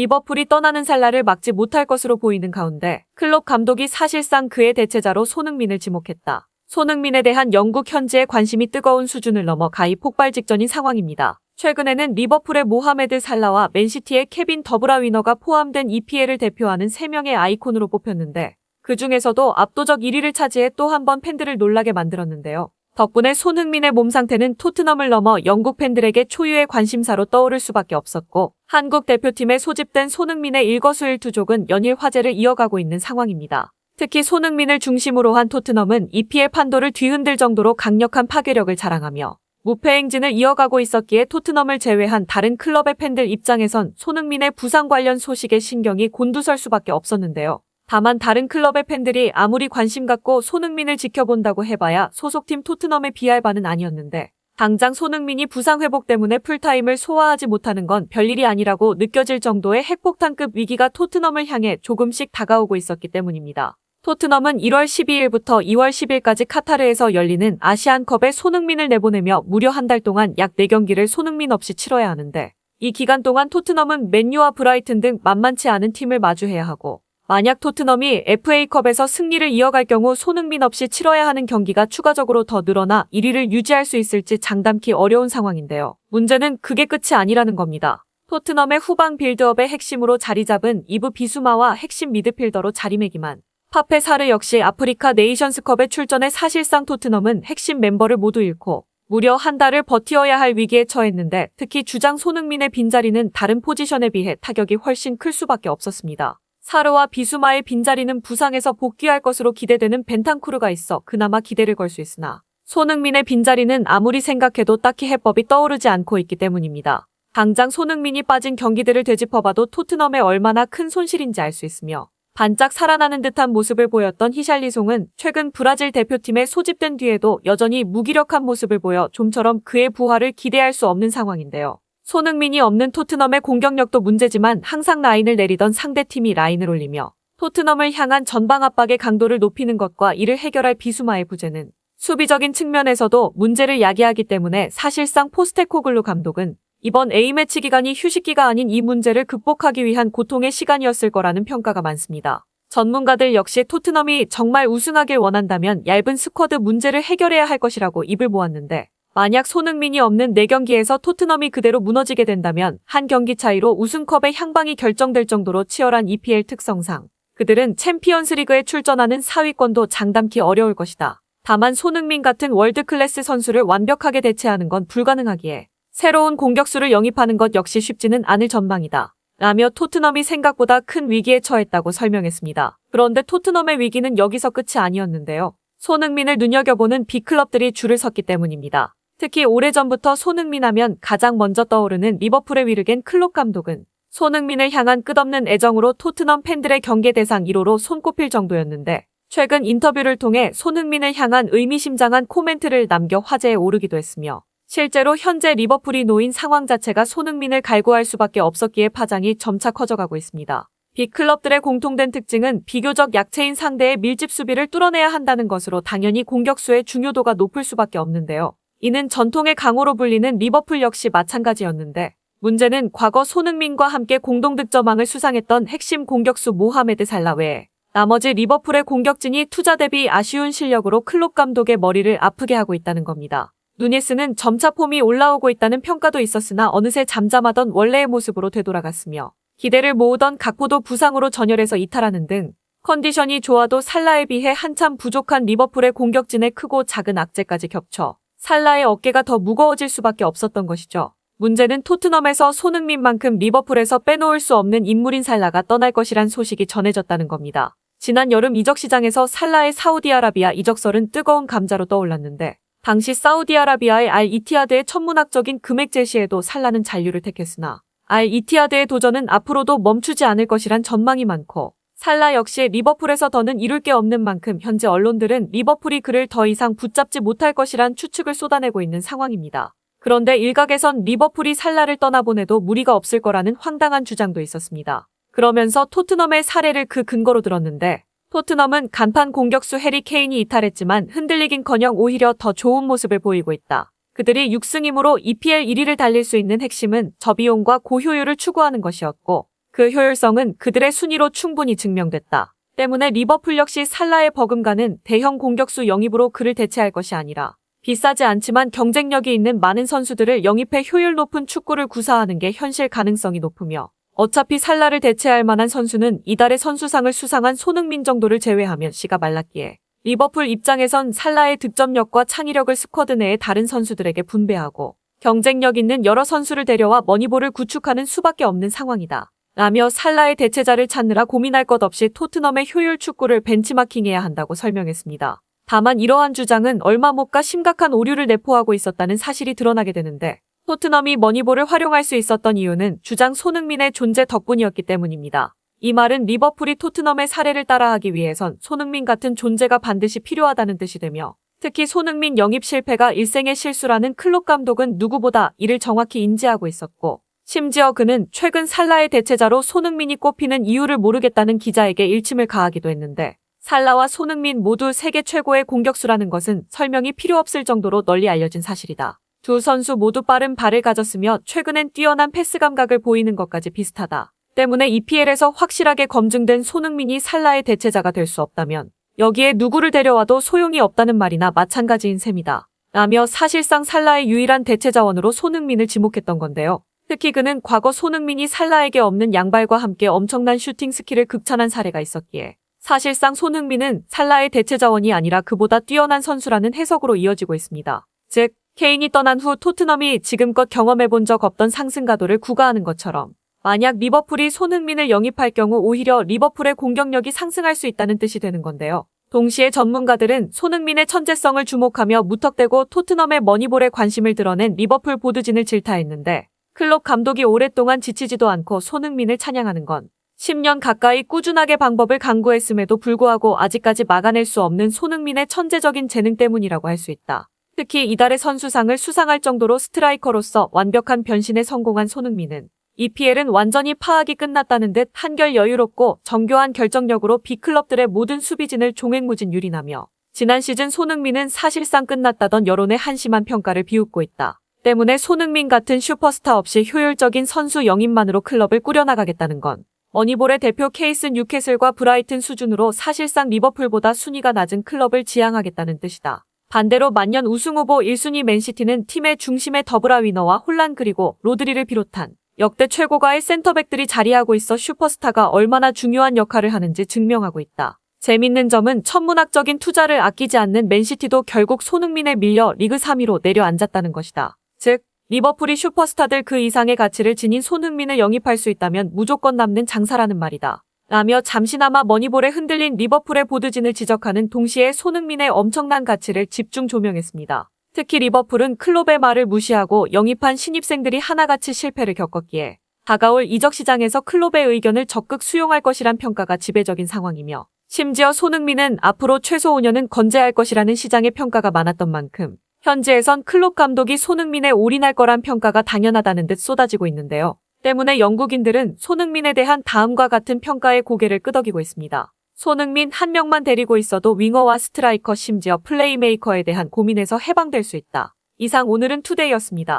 리버풀이 떠나는 살라를 막지 못할 것으로 보이는 가운데 클롭 감독이 사실상 그의 대체자로 손흥민을 지목했다. 손흥민에 대한 영국 현지의 관심이 뜨거운 수준을 넘어 가히 폭발 직전인 상황입니다. 최근에는 리버풀의 모하메드 살라와 맨시티의 케빈 더브라위너가 포함된 EPL을 대표하는 3명의 아이콘으로 뽑혔는데 그 중에서도 압도적 1위를 차지해 또 한 번 팬들을 놀라게 만들었는데요. 덕분에 손흥민의 몸 상태는 토트넘을 넘어 영국 팬들에게 초유의 관심사로 떠오를 수밖에 없었고 한국 대표팀에 소집된 손흥민의 일거수일투족은 연일 화제를 이어가고 있는 상황입니다. 특히 손흥민을 중심으로 한 토트넘은 EPL 판도를 뒤흔들 정도로 강력한 파괴력을 자랑하며 무패 행진을 이어가고 있었기에 토트넘을 제외한 다른 클럽의 팬들 입장에선 손흥민의 부상 관련 소식에 신경이 곤두설 수밖에 없었는데요. 다만 다른 클럽의 팬들이 아무리 관심 갖고 손흥민을 지켜본다고 해봐야 소속팀 토트넘에 비할 바는 아니었는데 당장 손흥민이 부상 회복 때문에 풀타임을 소화하지 못하는 건 별일이 아니라고 느껴질 정도의 핵폭탄급 위기가 토트넘을 향해 조금씩 다가오고 있었기 때문입니다. 토트넘은 1월 12일부터 2월 10일까지 카타르에서 열리는 아시안컵에 손흥민을 내보내며 무려 한 달 동안 약 4경기를 손흥민 없이 치러야 하는데 이 기간 동안 토트넘은 맨유와 브라이튼 등 만만치 않은 팀을 마주해야 하고 만약 토트넘이 FA컵에서 승리를 이어갈 경우 손흥민 없이 치러야 하는 경기가 추가적으로 더 늘어나 1위를 유지할 수 있을지 장담키 어려운 상황인데요. 문제는 그게 끝이 아니라는 겁니다. 토트넘의 후방 빌드업의 핵심으로 자리 잡은 이브 비수마와 핵심 미드필더로 자리매김한 파페 사르 역시 아프리카 네이션스컵에 출전해 사실상 토트넘은 핵심 멤버를 모두 잃고 무려 한 달을 버티어야 할 위기에 처했는데 특히 주장 손흥민의 빈자리는 다른 포지션에 비해 타격이 훨씬 클 수밖에 없었습니다. 사르와 비수마의 빈자리는 부상에서 복귀할 것으로 기대되는 벤탄쿠르가 있어 그나마 기대를 걸 수 있으나 손흥민의 빈자리는 아무리 생각해도 딱히 해법이 떠오르지 않고 있기 때문입니다. 당장 손흥민이 빠진 경기들을 되짚어봐도 토트넘에 얼마나 큰 손실인지 알 수 있으며 반짝 살아나는 듯한 모습을 보였던 히샬리송은 최근 브라질 대표팀에 소집된 뒤에도 여전히 무기력한 모습을 보여 좀처럼 그의 부활을 기대할 수 없는 상황인데요. 손흥민이 없는 토트넘의 공격력도 문제지만 항상 라인을 내리던 상대팀이 라인을 올리며 토트넘을 향한 전방 압박의 강도를 높이는 것과 이를 해결할 비수마의 부재는 수비적인 측면에서도 문제를 야기하기 때문에 사실상 포스테코글루 감독은 이번 A매치 기간이 휴식기가 아닌 이 문제를 극복하기 위한 고통의 시간이었을 거라는 평가가 많습니다. 전문가들 역시 토트넘이 정말 우승하길 원한다면 얇은 스쿼드 문제를 해결해야 할 것이라고 입을 모았는데 만약 손흥민이 없는 4경기에서 토트넘이 그대로 무너지게 된다면 한 경기 차이로 우승컵의 향방이 결정될 정도로 치열한 EPL 특성상 그들은 챔피언스 리그에 출전하는 4위권도 장담키 어려울 것이다. 다만 손흥민 같은 월드클래스 선수를 완벽하게 대체하는 건 불가능하기에 새로운 공격수를 영입하는 것 역시 쉽지는 않을 전망이다. 라며 토트넘이 생각보다 큰 위기에 처했다고 설명했습니다. 그런데 토트넘의 위기는 여기서 끝이 아니었는데요. 손흥민을 눈여겨보는 빅클럽들이 줄을 섰기 때문입니다. 특히 오래전부터 손흥민 하면 가장 먼저 떠오르는 리버풀의 위르겐 클롭 감독은 손흥민을 향한 끝없는 애정으로 토트넘 팬들의 경계 대상 1호로 손꼽힐 정도였는데 최근 인터뷰를 통해 손흥민을 향한 의미심장한 코멘트를 남겨 화제에 오르기도 했으며 실제로 현재 리버풀이 놓인 상황 자체가 손흥민을 갈구할 수밖에 없었기에 파장이 점차 커져가고 있습니다. 빅클럽들의 공통된 특징은 비교적 약체인 상대의 밀집 수비를 뚫어내야 한다는 것으로 당연히 공격수의 중요도가 높을 수밖에 없는데요. 이는 전통의 강호로 불리는 리버풀 역시 마찬가지였는데 문제는 과거 손흥민과 함께 공동 득점왕을 수상했던 핵심 공격수 모하메드 살라 외에 나머지 리버풀의 공격진이 투자 대비 아쉬운 실력으로 클롭 감독의 머리를 아프게 하고 있다는 겁니다. 누니스는 점차 폼이 올라오고 있다는 평가도 있었으나 어느새 잠잠하던 원래의 모습으로 되돌아갔으며 기대를 모으던 각포도 부상으로 전열해서 이탈하는 등 컨디션이 좋아도 살라에 비해 한참 부족한 리버풀의 공격진의 크고 작은 악재까지 겹쳐 살라의 어깨가 더 무거워질 수밖에 없었던 것이죠. 문제는 토트넘에서 손흥민만큼 리버풀에서 빼놓을 수 없는 인물인 살라가 떠날 것이란 소식이 전해졌다는 겁니다. 지난 여름 이적 시장에서 살라의 사우디아라비아 이적설은 뜨거운 감자로 떠올랐는데 당시 사우디아라비아의 알 이티하드의 천문학적인 금액 제시에도 살라는 잔류를 택했으나 알 이티하드의 도전은 앞으로도 멈추지 않을 것이란 전망이 많고 살라 역시 리버풀에서 더는 이룰 게 없는 만큼 현재 언론들은 리버풀이 그를 더 이상 붙잡지 못할 것이란 추측을 쏟아내고 있는 상황입니다. 그런데 일각에선 리버풀이 살라를 떠나보내도 무리가 없을 거라는 황당한 주장도 있었습니다. 그러면서 토트넘의 사례를 그 근거로 들었는데 토트넘은 간판 공격수 해리 케인이 이탈했지만 흔들리긴커녕 오히려 더 좋은 모습을 보이고 있다. 그들이 6승임으로 EPL 1위를 달릴 수 있는 핵심은 저비용과 고효율을 추구하는 것이었고 그 효율성은 그들의 순위로 충분히 증명됐다. 때문에 리버풀 역시 살라의 버금가는 대형 공격수 영입으로 그를 대체할 것이 아니라 비싸지 않지만 경쟁력이 있는 많은 선수들을 영입해 효율 높은 축구를 구사하는 게 현실 가능성이 높으며 어차피 살라를 대체할 만한 선수는 이달의 선수상을 수상한 손흥민 정도를 제외하면 씨가 말랐기에 리버풀 입장에선 살라의 득점력과 창의력을 스쿼드 내의 다른 선수들에게 분배하고 경쟁력 있는 여러 선수를 데려와 머니볼을 구축하는 수밖에 없는 상황이다. 라며 살라의 대체자를 찾느라 고민할 것 없이 토트넘의 효율 축구를 벤치마킹해야 한다고 설명했습니다. 다만 이러한 주장은 얼마 못 가 심각한 오류를 내포하고 있었다는 사실이 드러나게 되는데 토트넘이 머니볼을 활용할 수 있었던 이유는 주장 손흥민의 존재 덕분이었기 때문입니다. 이 말은 리버풀이 토트넘의 사례를 따라하기 위해선 손흥민 같은 존재가 반드시 필요하다는 뜻이 되며 특히 손흥민 영입 실패가 일생의 실수라는 클롭 감독은 누구보다 이를 정확히 인지하고 있었고 심지어 그는 최근 살라의 대체자로 손흥민이 꼽히는 이유를 모르겠다는 기자에게 일침을 가하기도 했는데 살라와 손흥민 모두 세계 최고의 공격수라는 것은 설명이 필요 없을 정도로 널리 알려진 사실이다. 두 선수 모두 빠른 발을 가졌으며 최근엔 뛰어난 패스 감각을 보이는 것까지 비슷하다. 때문에 EPL에서 확실하게 검증된 손흥민이 살라의 대체자가 될 수 없다면 여기에 누구를 데려와도 소용이 없다는 말이나 마찬가지인 셈이다. 라며 사실상 살라의 유일한 대체 자원으로 손흥민을 지목했던 건데요. 특히 그는 과거 손흥민이 살라에게 없는 양발과 함께 엄청난 슈팅 스킬을 극찬한 사례가 있었기에 사실상 손흥민은 살라의 대체 자원이 아니라 그보다 뛰어난 선수라는 해석으로 이어지고 있습니다. 즉, 케인이 떠난 후 토트넘이 지금껏 경험해본 적 없던 상승 가도를 구가하는 것처럼 만약 리버풀이 손흥민을 영입할 경우 오히려 리버풀의 공격력이 상승할 수 있다는 뜻이 되는 건데요. 동시에 전문가들은 손흥민의 천재성을 주목하며 무턱대고 토트넘의 머니볼에 관심을 드러낸 리버풀 보드진을 질타했는데 클럽 감독이 오랫동안 지치지도 않고 손흥민을 찬양하는 건 10년 가까이 꾸준하게 방법을 강구했음에도 불구하고 아직까지 막아낼 수 없는 손흥민의 천재적인 재능 때문이라고 할 수 있다. 특히 이달의 선수상을 수상할 정도로 스트라이커로서 완벽한 변신에 성공한 손흥민은 EPL은 완전히 파악이 끝났다는 듯 한결 여유롭고 정교한 결정력으로 B클럽들의 모든 수비진을 종횡무진 유린하며 지난 시즌 손흥민은 사실상 끝났다던 여론의 한심한 평가를 비웃고 있다. 때문에 손흥민 같은 슈퍼스타 없이 효율적인 선수 영입만으로 클럽을 꾸려나가겠다는 건 머니볼의 대표 케이스 뉴캐슬과 브라이튼 수준으로 사실상 리버풀보다 순위가 낮은 클럽을 지향하겠다는 뜻이다. 반대로 만년 우승 후보 1순위 맨시티는 팀의 중심의 더블아 위너와 혼란 그리고 로드리를 비롯한 역대 최고가의 센터백들이 자리하고 있어 슈퍼스타가 얼마나 중요한 역할을 하는지 증명하고 있다. 재밌는 점은 천문학적인 투자를 아끼지 않는 맨시티도 결국 손흥민에 밀려 리그 3위로 내려앉았다는 것이다. 즉, 리버풀이 슈퍼스타들 그 이상의 가치를 지닌 손흥민을 영입할 수 있다면 무조건 남는 장사라는 말이다. 라며 잠시나마 머니볼에 흔들린 리버풀의 보드진을 지적하는 동시에 손흥민의 엄청난 가치를 집중 조명했습니다. 특히 리버풀은 클롭의 말을 무시하고 영입한 신입생들이 하나같이 실패를 겪었기에 다가올 이적 시장에서 클롭의 의견을 적극 수용할 것이란 평가가 지배적인 상황이며 심지어 손흥민은 앞으로 최소 5년은 건재할 것이라는 시장의 평가가 많았던 만큼 현지에선 클롭 감독이 손흥민에 올인할 거란 평가가 당연하다는 듯 쏟아지고 있는데요. 때문에 영국인들은 손흥민에 대한 다음과 같은 평가에 고개를 끄덕이고 있습니다. 손흥민 한 명만 데리고 있어도 윙어와 스트라이커 심지어 플레이메이커에 대한 고민에서 해방될 수 있다. 이상 오늘은 투데이였습니다.